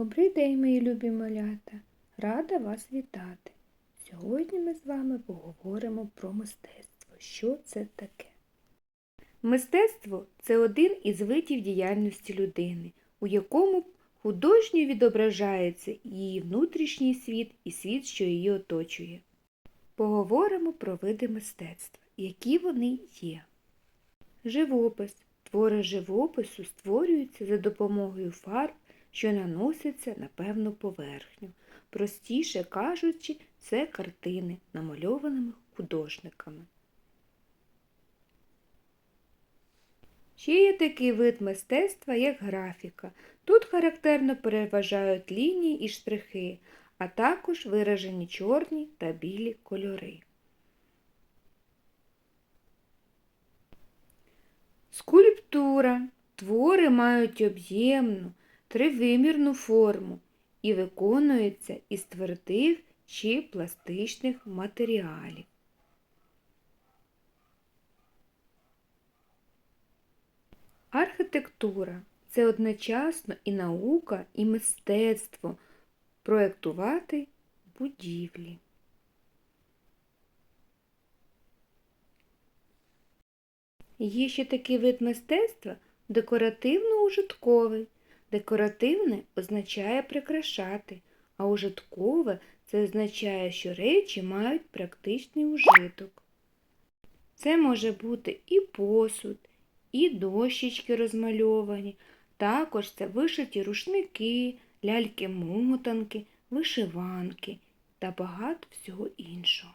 Добрий день, мої любі малята! Рада вас вітати! Сьогодні ми з вами поговоримо про мистецтво. Що це таке? Мистецтво це один із видів діяльності людини, у якому художньо відображається її внутрішній світ і світ, що її оточує. Поговоримо про види мистецтва, які вони є. Живопис. Твори живопису створюються за допомогою фарб, що наносяться на певну поверхню. Простіше кажучи, це картини, намальованими художниками. Ще є такий вид мистецтва, як графіка. Тут характерно переважають лінії і штрихи, а також виражені чорні та білі кольори. Скульптура. Твори мають об'ємну, тривимірну форму і виконуються із твердих чи пластичних матеріалів. Архітектура це одночасно і наука, і мистецтво проєктувати будівлі. Є ще такий вид мистецтва декоративно-ужитковий. Декоративне означає прикрашати, а ужиткове це означає, що речі мають практичний ужиток. Це може бути і посуд, і дощечки розмальовані, також це вишиті рушники, ляльки-мотанки, вишиванки та багато всього іншого.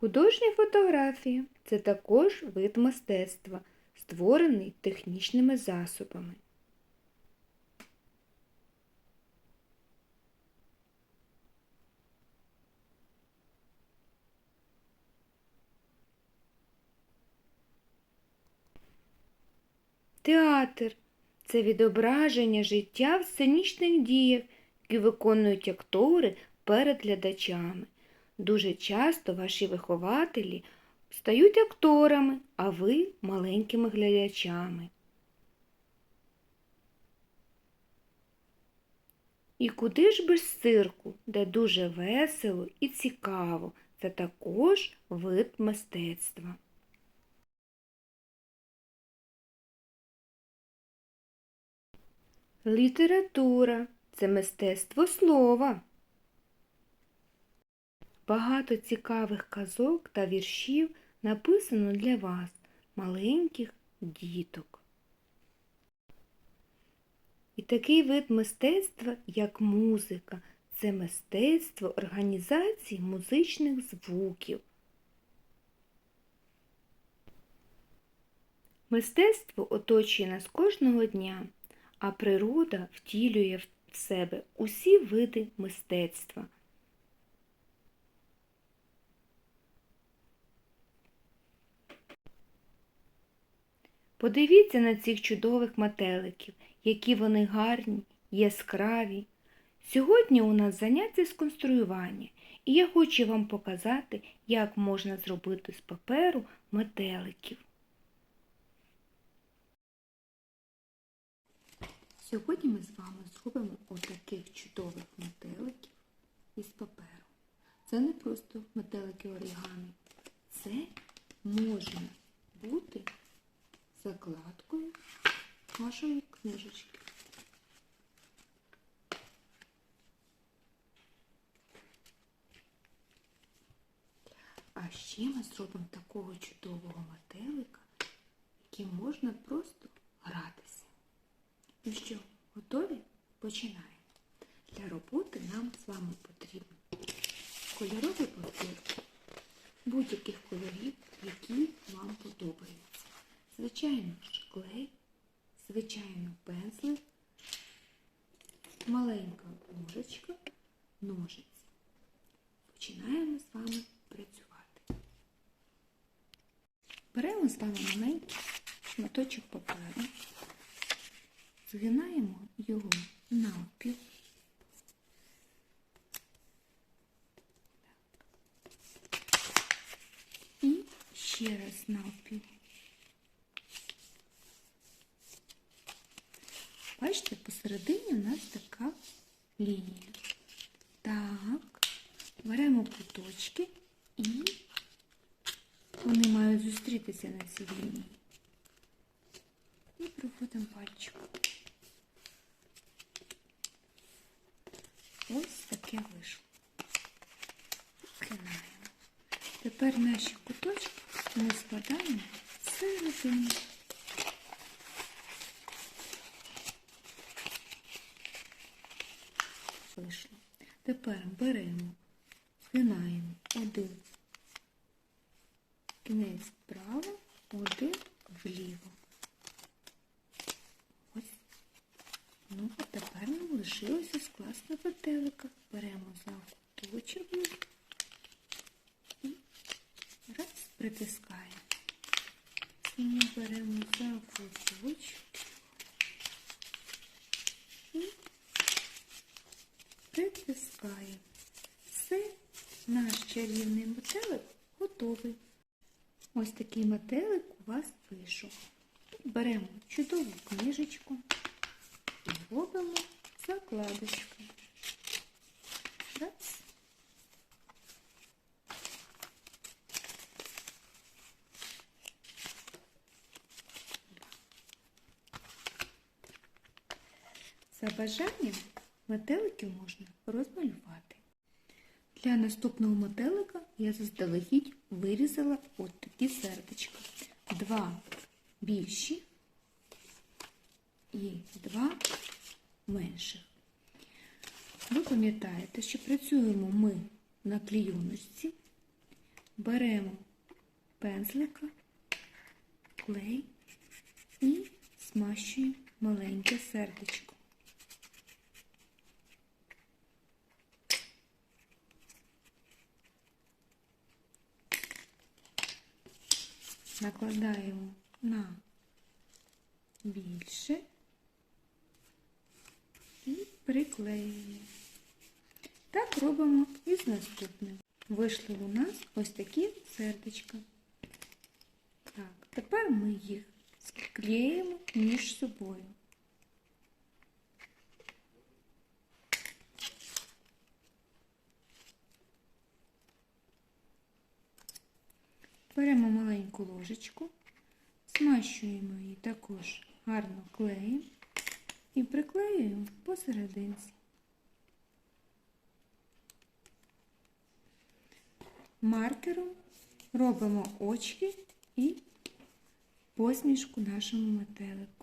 Художня фотографія це також вид мистецтва, створений технічними засобами. Театр це відображення життя в сценічних діях, які виконують актори перед глядачами. Дуже часто ваші вихователі стають акторами, а ви маленькими глядачами. І куди ж без цирку, де дуже весело і цікаво, це також вид мистецтва. Література це мистецтво слова. Багато цікавих казок та віршів написано для вас, маленьких діток. І такий вид мистецтва, як музика, це мистецтво організації музичних звуків. Мистецтво оточує нас кожного дня, а природа втілює в себе усі види мистецтва. Подивіться на цих чудових метеликів, які вони гарні, яскраві. Сьогодні у нас заняття з конструювання, і я хочу вам показати, як можна зробити з паперу метеликів. Сьогодні ми з вами зробимо отаких чудових метеликів із паперу. Це не просто метелики оригамі, це може бути закладкою вашої книжечки. А ще ми зробимо такого чудового метелика, яким можна просто гратися. Ну що, готові? Починаємо. Для роботи нам з вами потрібен кольоровий папір будь-яких кольорів, які вам подобаються. Звичайно ж клей, звичайно пензлик, маленька ложечка, ножиці. Починаємо з вами працювати. Беремо з вами маленький шматочок паперу, згинаємо його навпіл. Ще раз навпіл. Бачите, посередині у нас така лінія. Так, беремо куточки і вони мають зустрітися на цій лінії. І проводимо пальчиком. Ось таке вийшло. Згинаємо. Тепер наші куточки ми складаємо всередину. Вийшло. Тепер беремо, згинаємо один кінець вправо, один вліво. Ось. Ну, а тепер нам лишилося скласти петелика. Беремо за куточок і раз притискаємо. Знову беремо за куточок притискаємо. Все, наш чарівний метелик готовий. Ось такий метелик у вас вийшов. Беремо чудову книжечку і робимо закладочку. Раз. За бажанням метеликів можна розмалювати. Для наступного метелика я заздалегідь вирізала от такі сердечка. Два більші і два менших. Ви пам'ятаєте, що працюємо ми на клійоночці, беремо пензлика, клей і змащуємо маленьке сердечко. Накладаємо на більше і приклеюємо. Так робимо і з наступним. Вийшли у нас ось такі сердечка. Так, тепер ми їх склеїмо між собою. Беремо маленьку ложечку, змащуємо її також гарно клеєм і приклеюємо посерединці. Маркером робимо очки і посмішку нашому метелику.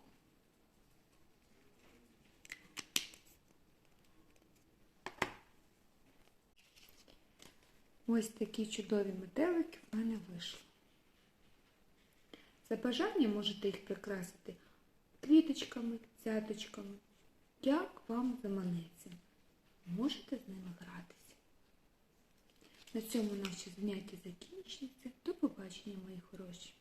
Ось такі чудові метелики в мене вийшли. За бажанням можете їх прикрасити квіточками, цяточками, як вам заманеться. Можете з ними гратися. На цьому наші заняття закінчуються. До побачення, мої хороші!